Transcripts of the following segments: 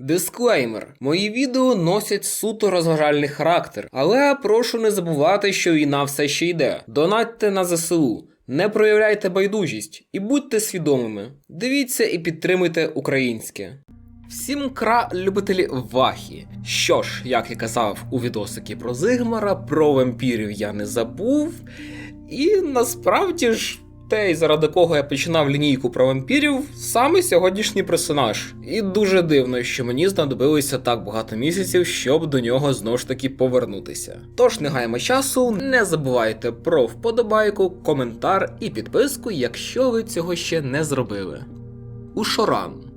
Дисклеймер: мої відео носять суто розважальний характер, але прошу не забувати, що війна все ще йде. Донатьте на ЗСУ, не проявляйте байдужість і будьте свідомими. Дивіться і підтримуйте українське. Всім кра любителі вахі. Що ж, як я казав у відосики про Зигмара, про вампірів я не забув. І насправді ж. Те, заради кого я починав лінійку про вампірів, саме сьогоднішній персонаж. І дуже дивно, що мені знадобилося так багато місяців, щоб до нього знову ж таки повернутися. Тож не гаємо часу, не забувайте про вподобайку, коментар і підписку, якщо ви цього ще не зробили. Ушоран.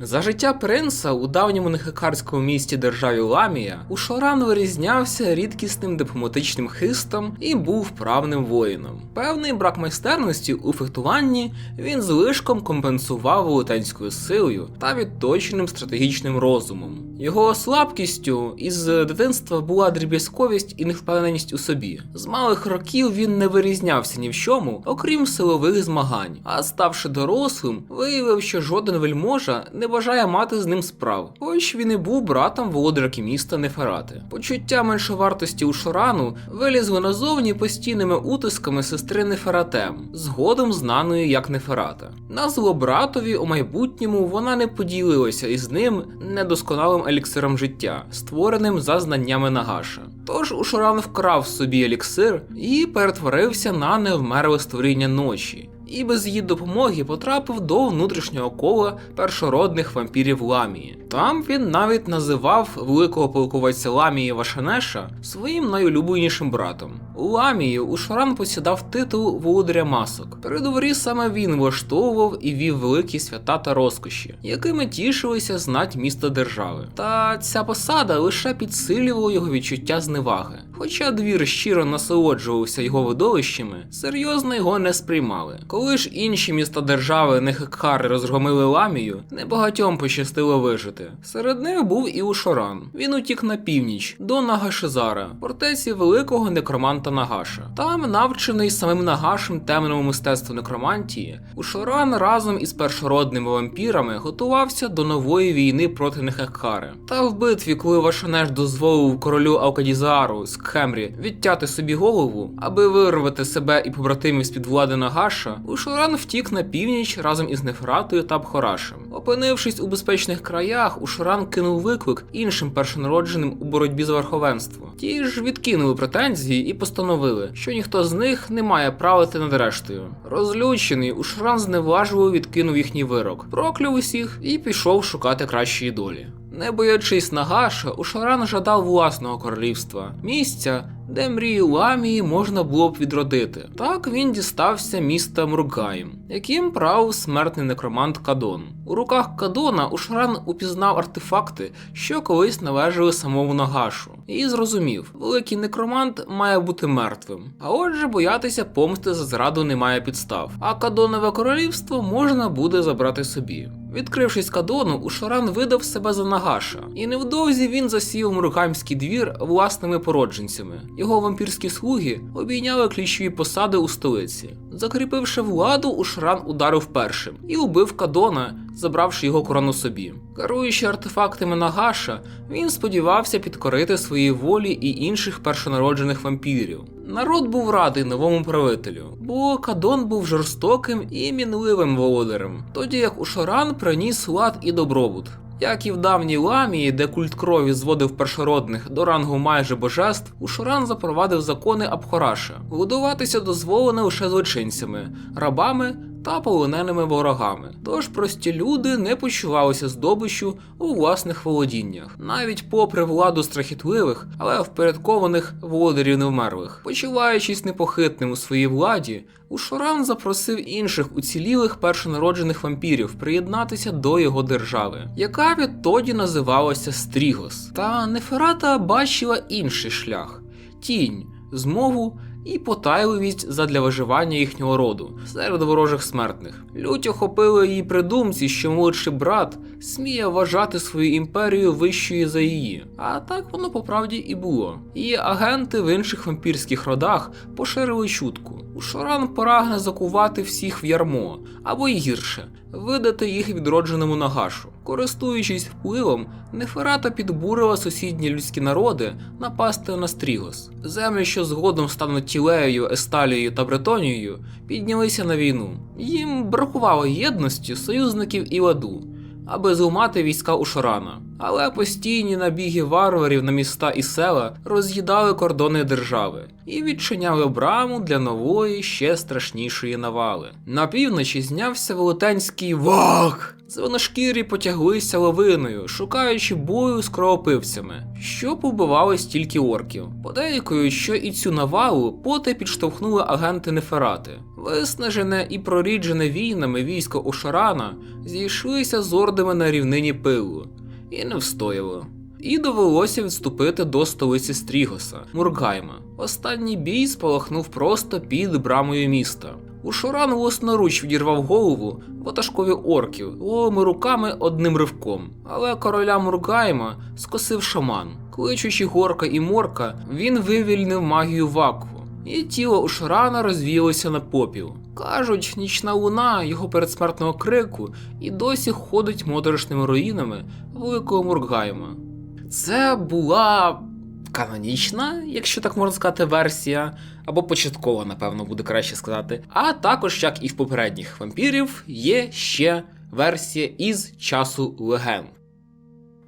За життя принца у давньому нехекарському місті державі Ламія Ушоран вирізнявся рідкісним дипломатичним хистом і був вправним воїном. Певний брак майстерності у фехтуванні він злишком компенсував велетенською силою та відточеним стратегічним розумом. Його слабкістю із дитинства була дріб'язковість і невпевненість у собі. З малих років він не вирізнявся ні в чому, окрім силових змагань, а ставши дорослим, виявив, що жоден вельможа не бажає мати з ним справ, хоч він і був братом володарки міста Неферати. Почуття меншовартості у Шорану вилізли назовні постійними утисками сестри Нефератем, згодом знаної як Неферата. На зло братові у майбутньому вона не поділилася із ним недосконалим еліксиром життя, створеним за знаннями Нагаша. Тож Ушоран вкрав собі еліксир і перетворився на невмерле створіння ночі. І без її допомоги потрапив до внутрішнього кола першородних вампірів Ламії. Там він навіть називав великого полководця Ламії Вашанеша своїм найулюбленішим братом. У Ламії Ушоран посідав титул володаря масок. При дворі саме він влаштовував і вів великі свята та розкоші, якими тішилися знать міста держави. Та ця посада лише підсилювала його відчуття зневаги. Хоча двір щиро насолоджувався його видовищами, серйозно його не сприймали. Коли ж інші міста держави Нехекхари розгромили ламію, небагатьом пощастило вижити. Серед них був і Ушоран. Він утік на північ до Нагашизара, фортеці великого некроманта Нагаша. Там, навчений самим Нагашем темному мистецтву некромантії, Ушоран разом із першородними вампірами готувався до нової війни проти Нехекхари. Та в битві, коли Вашанеш дозволив королю Алкадізару Кхемрі відтяти собі голову, аби вирвати себе і побратимів з під влади Нагаша, Ушоран втік на північ разом із Нефратою та Бхорашем. Опинившись у безпечних краях, Ушоран кинув виклик іншим першонародженим у боротьбі за верховенство. Ті ж відкинули претензії і постановили, що ніхто з них не має правити над рештою. Розлючений, Ушоран зневажливо відкинув їхній вирок, прокляв усіх і пішов шукати кращої долі. Не боячись Нагаша, Ушаран жадав власного королівства, місця, де мрію Ламії можна було б відродити. Так він дістався міста Мургаїм, яким правив смертний некромант Кадон. У руках Кадона Ушаран упізнав артефакти, що колись належали самому Нагашу, і зрозумів, великий некромант має бути мертвим. А отже, боятися помсти за зраду немає підстав. А Кадонове королівство можна буде забрати собі. Відкрившись Кадону, Ушаран видав себе за Нагаша, і невдовзі він засів Мургаймський двір власними породженцями. Його вампірські слуги обійняли ключові посади у столиці. Закріпивши владу, Ушаран ударив першим і убив Кадона, забравши його корону собі. Керуючи артефактами Нагаша, він сподівався підкорити своїй волі і інших першонароджених вампірів. Народ був радий новому правителю, бо Кадон був жорстоким і мінливим володарем, тоді як Ушоран приніс лад і добробут. Як і в давній ламії, де культ крові зводив першородних до рангу майже божеств, Ушуран запровадив закони Абхораша. Годуватися дозволено лише злочинцями, рабами та полоненими ворогами. Тож прості люди не почувалися здобиччю у власних володіннях, навіть попри владу страхітливих, але впорядкованих володарів невмерлих. Почуваючись непохитним у своїй владі, Ушоран запросив інших уцілілих першонароджених вампірів приєднатися до його держави, яка відтоді називалася Стрігос. Та Неферата бачила інший шлях тінь, змову і потайливість задля виживання їхнього роду серед ворожих смертних. Лють охопили її придумці, що молодший брат сміє вважати свою імперію вищою за її. А так воно по правді і було. Її агенти в інших вампірських родах поширили чутку. Ушоран прагне закувати всіх в ярмо, або й гірше, видати їх відродженому нагашу. Користуючись впливом, Неферата підбурила сусідні людські народи напасти на Стрігос. Землі, що згодом стануть Тілеєю, Есталією та Бретонією, піднялися на війну. Їм бракувало єдності, союзників і ладу аби зламати війська Ушорана. Але постійні набіги варварів на міста і села роз'їдали кордони держави і відчиняли браму для нової, ще страшнішої навали. На півночі знявся велетенський ваг. Зеленошкірі потяглися лавиною, шукаючи бою з кровопивцями, що побивали стільки орків. Подейкують, що і цю навалу поти підштовхнули агенти Неферати. Виснажене і проріджене війнами військо Ошарана зійшлися з ордами на рівнині пилу і не встояло. І довелося відступити до столиці Стрігоса, Мургайма. Останній бій спалахнув просто під брамою міста. Ушоран власноруч відірвав голову ватажкові орків голими руками одним ривком. Але короля Мургайма скосив шаман. Кличучи горка і морка, він вивільнив магію вакву, і тіло Ушорана розвіялося на попіл. Кажуть, нічна луна його передсмертного крику і досі ходить моторошними руїнами великого Мургайма. Це була канонічна, якщо так можна сказати, версія, або початкова, напевно, буде краще сказати. А також, як і в попередніх вампірів, є ще версія із часу легенд.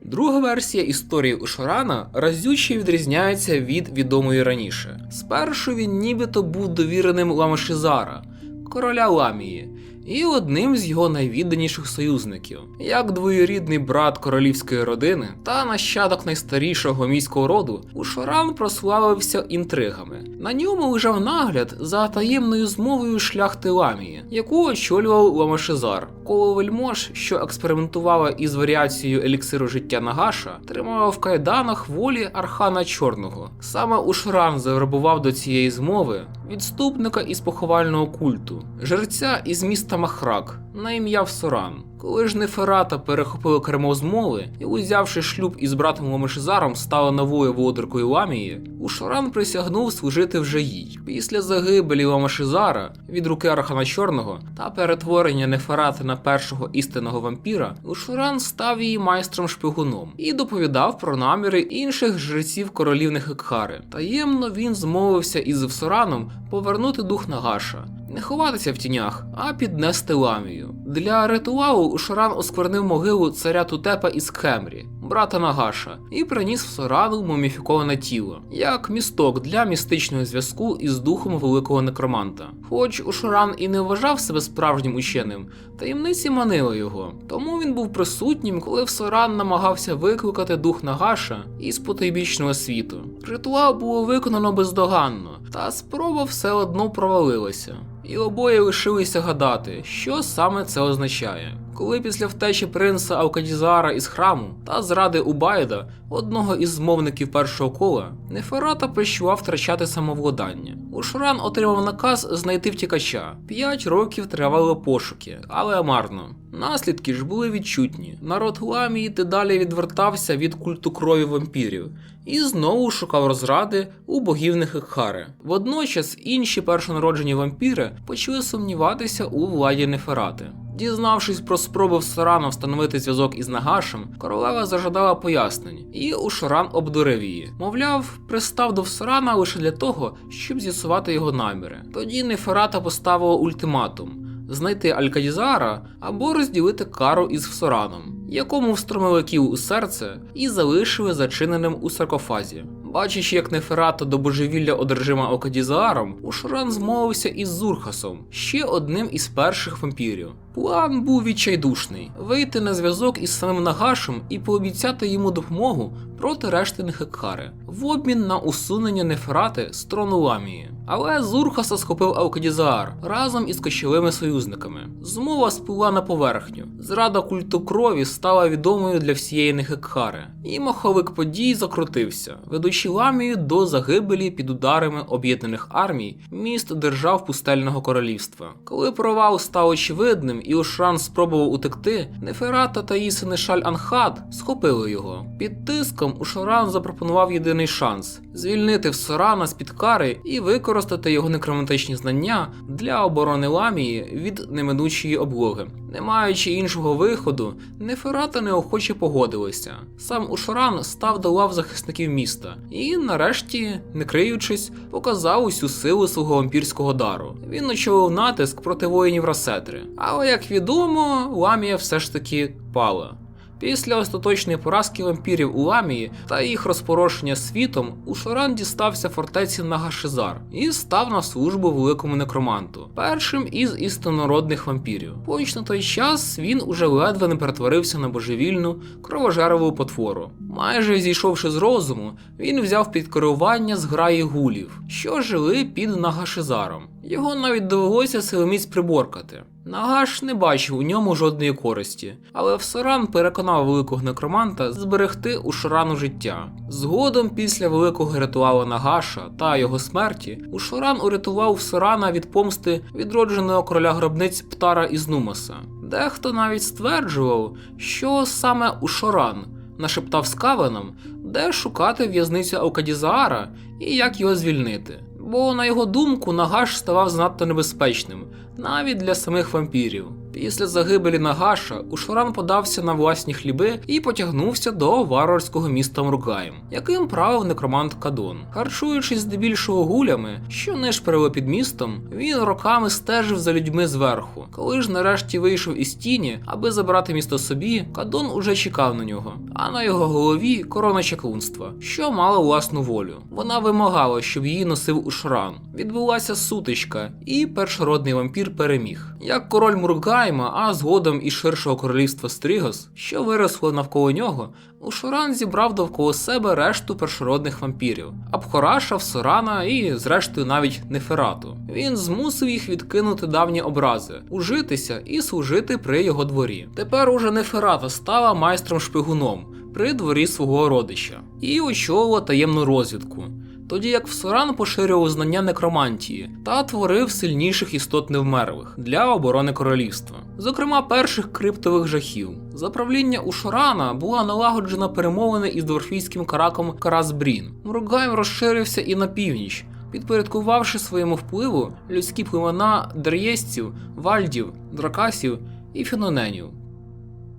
Друга версія історії Ушорана разюче відрізняється від відомої раніше. Спершу він нібито був довіреним Ламашизара, короля Ламії, і одним з його найвідданіших союзників, як двоюрідний брат королівської родини та нащадок найстарішого міського роду, Ушаран прославився інтригами. На ньому лежав нагляд за таємною змовою шляхти Ламії, яку очолював Ламашизар. Коло вельмож, що експериментувала із варіацією еліксиру життя Нагаша, тримала в кайданах волі Архана Чорного. Саме Ушран завербував до цієї змови відступника із поховального культу, жерця із міста Махрак на ім'я Всоран. Коли ж Неферата перехопили кермо змови і, узявши шлюб із братом Ламешизаром, стала новою володаркою Ламії, Ушоран присягнув служити вже їй. Після загибелі Ламешизара від руки Архана Чорного та перетворення Неферати на першого істинного вампіра, Ушоран став її майстром шпигуном і доповідав про наміри інших жреців королів Нехекхари. Таємно він змовився із Всораном повернути дух Нагаша. Не ховатися в тінях, а піднести ламію. Для ритуалу Шаран осквернив могилу царя Тутепа із Кхемрі, брата Нагаша, і приніс в Сорану муміфіковане тіло, як місток для містичного зв'язку із духом великого некроманта. Хоч Ушаран і не вважав себе справжнім ученим, таємниці манили його, тому він був присутнім, коли Всоран намагався викликати дух Нагаша із потойбічного світу. Ритуал було виконано бездоганно, та спроба все одно провалилася. І обоє лишилися гадати, що саме це означає. Коли після втечі принца Аукадізара із храму та зради Убайда, одного із змовників першого кола, Неферата почував втрачати самовладання. Ушран отримав наказ знайти втікача. П'ять років тривали пошуки, але марно. Наслідки ж були відчутні. Народ Ламії дедалі відвертався від культу крові вампірів і знову шукав розради у богів Нехекхари. Водночас інші першонароджені вампіри почали сумніватися у владі Неферати. Дізнавшись про спроби Всорана встановити зв'язок із Нагашем, королева зажадала пояснень, і Ушаран обдурив її. Мовляв, пристав до Всорана лише для того, щоб з'ясувати його наміри. Тоді Неферата поставила ультиматум знайти Алькадізара або розділити кару із Всораном, якому встромили кіл у серце і залишили зачиненим у саркофазі. Бачачи, як Неферата до божевілля одержима Окадізааром, Ушран змовився із Зурхасом, ще одним із перших вампірів. План був відчайдушний вийти на зв'язок із самим Нагашем і пообіцяти йому допомогу проти решти Нехекхари в обмін на усунення Неферати з трону Ламії. Але Зурхаса схопив Аукадізаар разом із кочовими союзниками. Змова спливла на поверхню. Зрада культу крові стала відомою для всієї Нехекхари, і маховик подій закрутився, ведучи Ламію до загибелі під ударами об'єднаних армій міст держав пустельного королівства. Коли провал став очевидним, і Ушран спробував утекти, Неферата та її синишаль Анхат схопили його. Під тиском Ушаран запропонував єдиний шанс звільнити Всорана з під кари і використати його некромантичні знання для оборони ламії від неминучої облоги. Не маючи іншого виходу, Неферата неохоче погодилися. Сам Ушран став до лав захисників міста і, нарешті, не криючись, показав усю силу свого вампірського дару. Він очолив натиск проти воїнів Расетри. Але, як відомо, ламія все ж таки пала. Після остаточної поразки вампірів у Ламії та їх розпорошення світом, Ушаран дістався фортеці Нагашизар і став на службу великому некроманту, першим із істиннородних вампірів. Хоч на той час він уже ледве не перетворився на божевільну кровожерову потвору. Майже зійшовши з розуму, він взяв під керування зграї гулів, що жили під Нагашизаром. Його навіть довелося силоміць приборкати. Нагаш не бачив у ньому жодної користі, але Всоран переконав великого некроманта зберегти у Шорану життя. Згодом, після великого ритуалу Нагаша та його смерті, Ушоран урятував Всорана від помсти відродженого короля гробниць Птара із Нумаса. Дехто навіть стверджував, що саме Ушоран нашептав скавенам, де шукати в'язницю Аукадізаара і як його звільнити. Бо, на його думку, Нагаш ставав занадто небезпечним, навіть для самих вампірів. Після загибелі Нагаша Ушуран подався на власні хліби і потягнувся до варварського міста Мургаєм, яким правив некромант Кадон. Харчуючись здебільшого гулями, що не шперили під містом, він роками стежив за людьми зверху. Коли ж нарешті вийшов із тіні, аби забрати місто собі, Кадон уже чекав на нього, а на його голові корона чаклунства, що мала власну волю. Вона вимагала, щоб її носив Ушран. Відбулася сутичка, і першородний вампір переміг. Як король Мургайма, а згодом і ширшого королівства Стригос, що виросло навколо нього, Ушуран зібрав довкола себе решту першородних вампірів Абхораша, Всорана і, зрештою, навіть Неферату. Він змусив їх відкинути давні образи, ужитися і служити при його дворі. Тепер уже Неферата стала майстром шпигуном при дворі свого родича і очолила таємну розвідку. Тоді як Всоран поширював знання некромантії та творив сильніших істот невмерлих для оборони королівства, зокрема перших криптових жахів. За правління Ушорана була налагоджена перемовина із дворфійським караком Карасбрін. Мургайм розширився і на північ, підпорядкувавши своєму впливу людські племена дер'єстців, вальдів, дракасів і фіноненів.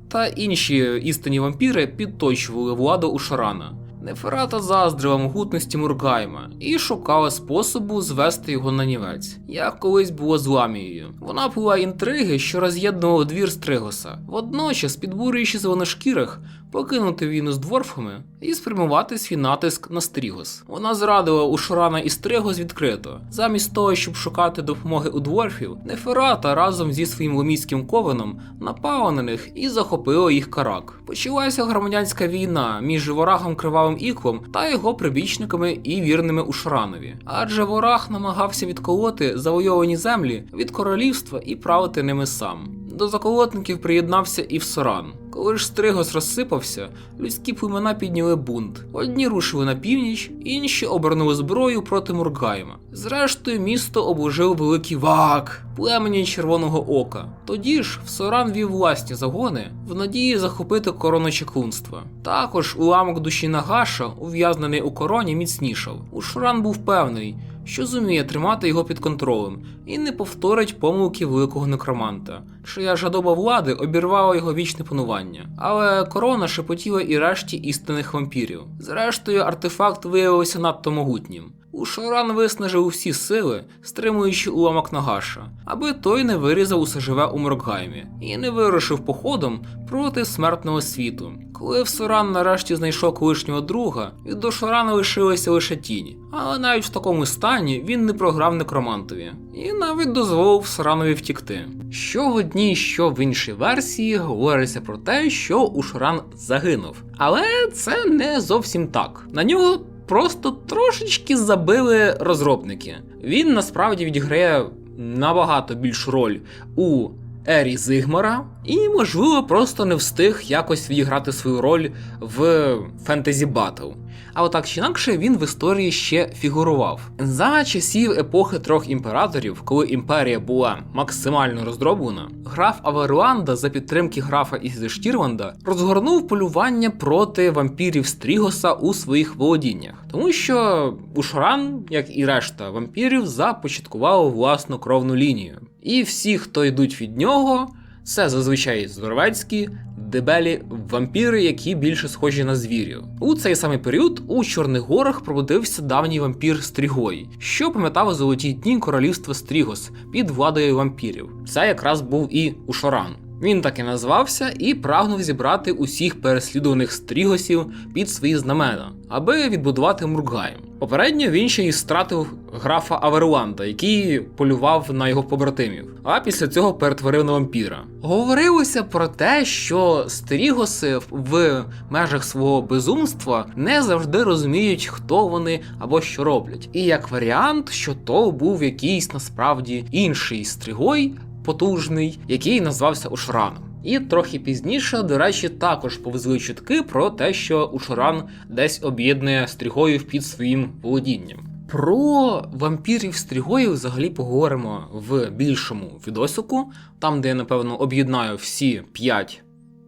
Та інші істинні вампіри підточували владу Ушарана. Неферата заздрила могутності Мургайма і шукала способу звести його на нівець, як колись було з Ламією. Вона була інтриги, що роз'єднувала двір Стригоса, водночас підбурюючи зеленошкірих покинути війну з дворфами і спрямувати свій натиск на Стрігос. Вона зрадила Ушурана і Стригос відкрито. Замість того, щоб шукати допомоги у дворфів, Неферата разом зі своїм ломійським ковеном напала на них і захопила їх карак. Почалася громадянська війна між ворагом Кривавим Іклом та його прибічниками і вірними Ушуранові. Адже вораг намагався відколоти завойовані землі від королівства і правити ними сам. До заколотників приєднався і Всоран. Коли ж Стригос розсипався, людські племена підняли бунт. Одні рушили на північ, інші обернули зброю проти Мургайма. Зрештою, місто обложив великий вак, племені Червоного Ока. Тоді ж Всоран вів власні загони в надії захопити корону чеклунства. Також уламок душі Нагаша, ув'язнений у короні, міцнішав. Ушран був певний, що зуміє тримати його під контролем і не повторить помилки великого некроманта, чия жадоба влади обірвала його вічне панування. Але корона шепотіла і решті істинних вампірів. Зрештою, артефакт виявився надто могутнім. Ушаран виснажив усі сили, стримуючи уламок Нагаша, аби той не вирізав усе живе у Моркгаймі і не вирушив походом проти смертного світу. Коли Всоран нарешті знайшов колишнього друга, від Ушарана лишилася лише тінь. Але навіть в такому стані він не програв некромантові і навіть дозволив Всоранові втікти. Що в одній, що в іншій версії говориться про те, що Ушаран загинув. Але це не зовсім так. На нього просто трошечки забили розробники. Він насправді відіграє набагато більшу роль у ері Зигмара, І, можливо, просто не встиг якось відіграти свою роль в фентезі батл. А отак чи інакше він в історії ще фігурував. За часів епохи трьох імператорів, коли імперія була максимально роздроблена, граф Аверуанда за підтримки графа Ізештірланда розгорнув полювання проти вампірів Стрігоса у своїх володіннях, тому що Ушран, як і решта вампірів, започаткував власну кровну лінію. І всі, хто йдуть від нього, це зазвичай здоровецькі, дебелі вампіри, які більше схожі на звірів. У цей самий період у Чорних горах пробудився давній вампір Стрігой, що пам'ятав золоті дні королівства Стрігос під владою вампірів. Це якраз був і Ушоран. Він так і назвався і прагнув зібрати усіх переслідуваних стрігосів під свої знамена, аби відбудувати Мургайм. Попередньо він ще й стратив графа Аверуанда, який полював на його побратимів, а після цього перетворив на вампіра. Говорилося про те, що стрігоси в межах свого безумства не завжди розуміють, хто вони або що роблять. І як варіант, що то був якийсь насправді інший стригой, потужний, який назвався Ушраном. І трохи пізніше, до речі, також повезли чутки про те, що Ушран десь об'єднує стрігоїв під своїм володінням. Про вампірів стрігоїв взагалі поговоримо в більшому відосику, там де я напевно об'єднаю всі п'ять,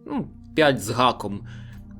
ну, п'ять з гаком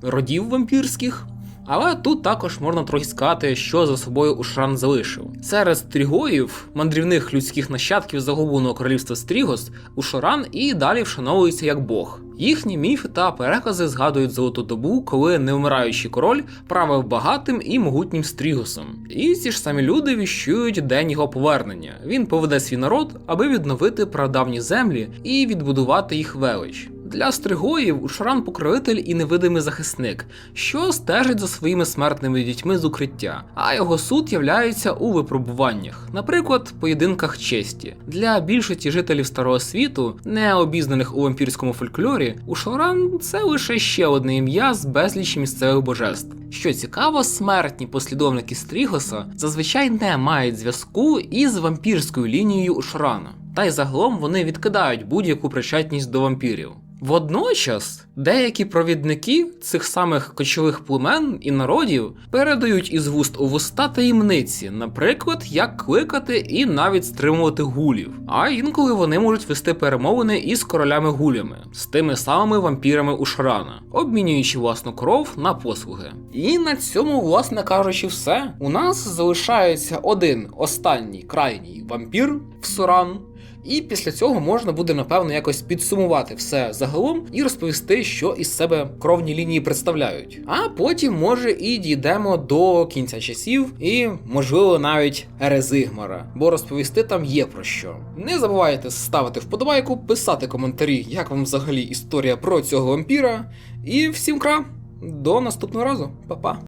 родів вампірських. Але тут також можна трохи сказати, що за собою Ушран залишив. Серед стрігоїв, мандрівних людських нащадків загубленого королівства Стрігос, Ушоран і далі вшановується як Бог. Їхні міфи та перекази згадують золоту добу, коли невмираючий король правив багатим і могутнім Стрігосом. І ці ж самі люди віщують день його повернення. Він поведе свій народ, аби відновити прадавні землі і відбудувати їх велич. Для стригоїв Ушран покровитель і невидимий захисник, що стежить за своїми смертними дітьми з укриття, а його суд являється у випробуваннях, наприклад, поєдинках честі. Для більшості жителів старого світу, не обізнаних у вампірському фольклорі, Ушран це лише ще одне ім'я з безлічі місцевих божеств. Що цікаво, смертні послідовники Стрігоса зазвичай не мають зв'язку із вампірською лінією Ушрана. Та й загалом вони відкидають будь-яку причетність до вампірів. Водночас деякі провідники цих самих кочових племен і народів передають із вуст у вуста таємниці, наприклад, як кликати і навіть стримувати гулів. А інколи вони можуть вести перемовини із королями-гулями, з тими самими вампірами Ушрана, обмінюючи власну кров на послуги. І на цьому, власне кажучи, все. У нас залишається один останній крайній вампір в Суран. І після цього можна буде напевно якось підсумувати все загалом і розповісти, що із себе кровні лінії представляють. А потім, може, і дійдемо до кінця часів, і можливо навіть Ерезигмара, бо розповісти там є про що. Не забувайте ставити вподобайку, писати коментарі, як вам взагалі історія про цього вампіра. І всім кра, до наступного разу, Па-па!